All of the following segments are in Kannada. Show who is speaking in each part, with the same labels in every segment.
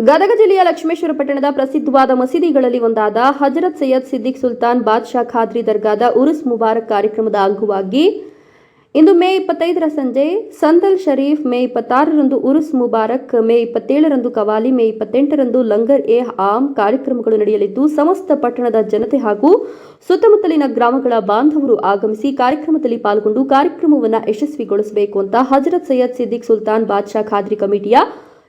Speaker 1: ಗದಗ ಜಿಲ್ಲೆಯ ಲಕ್ಷ್ಮೇಶ್ವರ ಪಟ್ಟಣದ ಪ್ರಸಿದ್ಧವಾದ ಮಸೀದಿಗಳಲ್ಲಿ ಒಂದಾದ ಹಜರತ್ ಸೈಯದ್ ಸಿದ್ದಿಕ್ ಸುಲ್ತಾನ್ ಬಾದ್ಶಾ ಖಾದ್ರಿ ದರ್ಗಾದ ಉರುಸ್ ಮುಬಾರಕ್ ಕಾರ್ಯಕ್ರಮದ ಅಂಗವಾಗಿ ಇಂದು ಮೇ ಇಪ್ಪತ್ತೈದರ ಸಂಜೆ ಸಂದಲ್ ಶರೀಫ್ ಮೇ ಇಪ್ಪತ್ತಾರರಂದು ಉರುಸ್ ಮುಬಾರಕ್, ಮೇ ಇಪ್ಪತ್ತೇಳರಂದು ಕವಾಲಿ, ಮೇ ಇಪ್ಪತ್ತೆಂಟರಂದು ಲಂಗರ್ ಎ ಆಮ್ ಕಾರ್ಯಕ್ರಮಗಳು ನಡೆಯಲಿದ್ದು, ಸಮಸ್ತ ಪಟ್ಟಣದ ಜನತೆ ಹಾಗೂ ಸುತ್ತಮುತ್ತಲಿನ ಗ್ರಾಮಗಳ ಬಾಂಧವರು ಆಗಮಿಸಿ ಕಾರ್ಯಕ್ರಮದಲ್ಲಿ ಪಾಲ್ಗೊಂಡು ಕಾರ್ಯಕ್ರಮವನ್ನು ಯಶಸ್ವಿಗೊಳಿಸಬೇಕು ಅಂತ ಹಜರತ್ ಸೈಯದ್ ಸಿದ್ದಿಕ್ ಸುಲ್ತಾನ್ ಬಾದ್ಶಾ ಖಾದ್ರಿ ಕಮಿಟಿಯ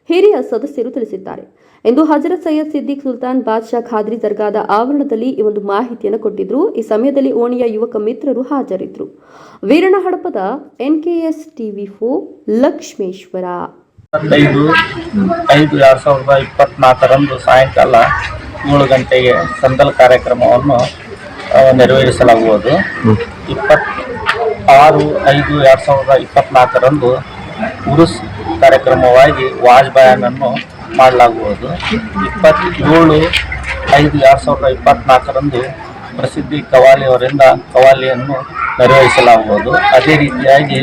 Speaker 1: ಹಿರಿಯ ಸದಸ್ಯರು ತಿಳಿಸಿದ್ದಾರೆ. ಎಂದು ಹಜರತ್ ಸೈಯದ್ ಸಿದ್ದಿಕ್ ಸುಲ್ತಾನ್ ಬಾದ್ಶಾ ಖಾದ್ರಿ ದರ್ಗಾದ ಆವರಣದಲ್ಲಿ ಈ ಒಂದು ಮಾಹಿತಿಯನ್ನು ಕೊಟ್ಟಿದ್ರು. ಈ ಸಮಯದಲ್ಲಿ ಓಣಿಯ ಯುವಕ ಮಿತ್ರರು ಹಾಜರಿದ್ದರು ವೀರಣ ಹಡಪದ ಎನ್ಕೆಎಸ್ ಟಿವಿ ಫೋ ಲಕ್ಷ್ಮೇಶ್ವರ
Speaker 2: ಐದು ಸಾವಿರದ ಇಪ್ಪತ್ನಾಲ್ಕರಂದು ಸಾಯಂಕಾಲ ಏಳು ಗಂಟೆಗೆ ಸಂದಲ್ ಕಾರ್ಯಕ್ರಮವನ್ನು ನೆರವೇರಿಸಲಾಗುವುದು. ಇಪ್ಪತ್ ಆರು ಐದು ಎರಡು ಸಾವಿರದ ಇಪ್ಪತ್ನಾಲ್ಕರಂದು ಉರುಸ್ ಕಾರ್ಯಕ್ರಮವಾಗಿ ವಾಜ್ ಬಯಾನನ್ನು ಮಾಡಲಾಗುವುದು. ಇಪ್ಪತ್ತೇಳು ಐದು ಎರಡು ಸಾವಿರದ ಇಪ್ಪತ್ನಾಲ್ಕರಂದು ಪ್ರಸಿದ್ಧಿ ಕವಾಲಿಯವರಿಂದ ಕವಾಲಿಯನ್ನು ನೆರವೇರಿಸಲಾಗುವುದು ಅದೇ ರೀತಿಯಾಗಿ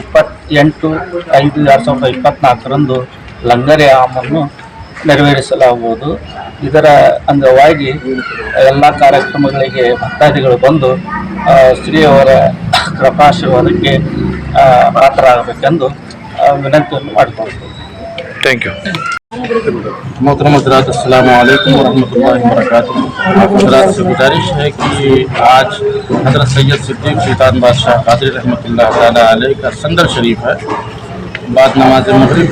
Speaker 2: ಇಪ್ಪತ್ತೆಂಟು ಐದು ಎರಡು ಸಾವಿರದ ಇಪ್ಪತ್ನಾಲ್ಕರಂದು ಲಂಗರೆ ಆಮನ್ನು ನೆರವೇರಿಸಲಾಗುವುದು. ಇದರ ಅಂಗವಾಗಿ ಎಲ್ಲ ಕಾರ್ಯಕ್ರಮಗಳಿಗೆ ಭಕ್ತಾದಿಗಳು ಬಂದು ಶ್ರೀ ಶ್ರೀಯವರ ಕೃಪಾಶೀರ್ವಾದಕ್ಕೆ ಪಾತ್ರರಾಗಬೇಕೆಂದು
Speaker 3: محترم حضرات السلام علیکم ورحمۃ اللہ وبرکاتہ۔ آپ حضرات سے گزارش ہے کہ آج حضرت سید صدیق سلطان بادشاہ قادر رحمۃ اللہ تعالیٰ علیہ کا سندل شریف ہے۔ بعد نماز مغرب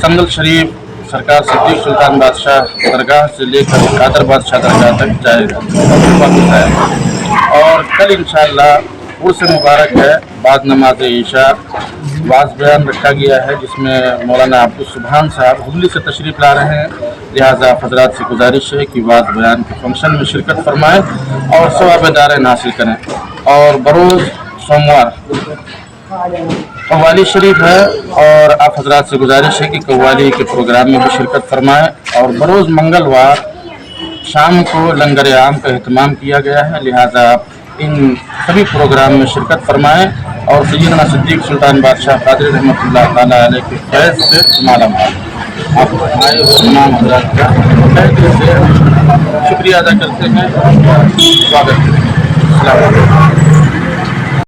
Speaker 3: سندل شریف سرکار صدیق سلطان بادشاہ درگاہ سے لے کر قادر بادشاہ درگاہ تک جائے گا۔ واپس آئے اور کل انشاءاللہ شاء مبارک ہے بعد نماز عشاء۔ بعض بیان رکھا گیا ہے، جس میں مولانا عبد السبحان صاحب حبلی سے تشریف لا رہے ہیں۔ لہٰذا حضرات سے گزارش ہے کہ بعض بیان کے فنکشن میں شرکت فرمائیں اور ثواب دارین حاصل کریں۔ اور بروز سوموار، قوالی شریف ہے۔ اور آپ حضرات سے گزارش ہے کہ قوالی کے پروگرام میں بھی شرکت فرمائیں۔ اور بروز منگلوار شام کو لنگر عام کا اہتمام کیا گیا ہے۔ لہٰذا آپ ان سبھی پروگرام میں شرکت فرمائیں۔ اور سیدنا صدیق سلطان بادشاہ قادر رحمۃ اللہ تعالیٰ علیہ کے فیض سے مالا مال۔ آپ آئے ہو امام حضرات کا۔ فیض سے شکریہ ادا کرتے ہیں۔ سواگت السلام علیکم۔